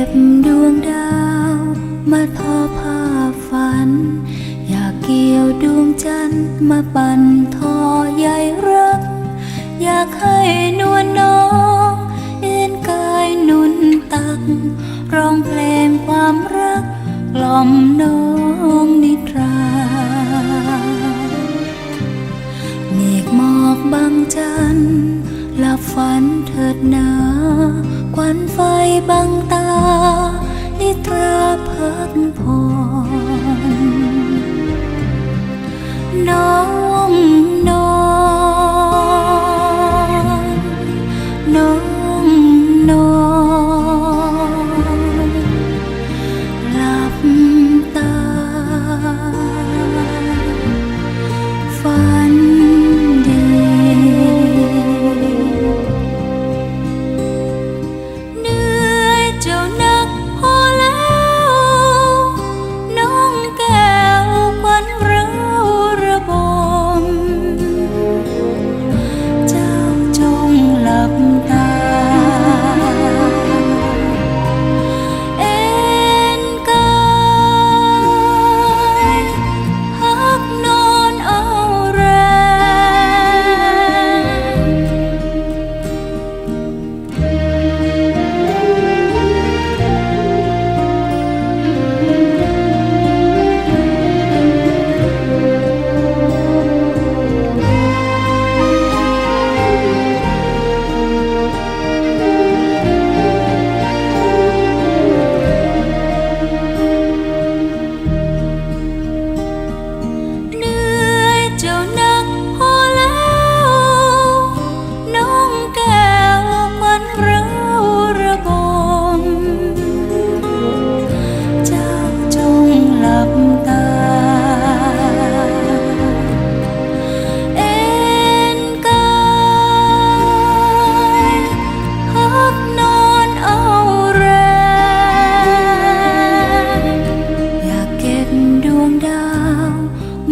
ก็บดวงดาวมาทอผ้าฝัน อยากเกี่ยวดวงจันทร์มาปั่นทอใยรัก อยากให้นวลน้องเอ็นกายนุนตัก ร้องเพลงความรัก กล่อมน้องนิทราเมฆหมอกบางจันทร์หลับฝันเธอ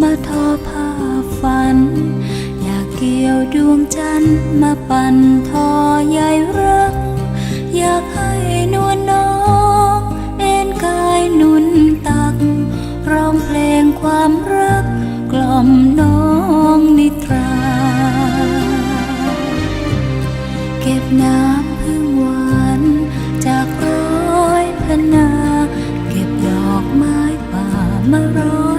มาทอผ้าฝัน อยากเกี่ยวดวงจันทร์มาปั่นทอใยรัก อยากให้นวลน้องเอ็นกายนุนตัก ร้องเพลงความรัก กล่อมน้องนิทรา เก็บน้ำพึ่งหวานจากร้อยพนา เก็บดอกไม้ป่ามารอ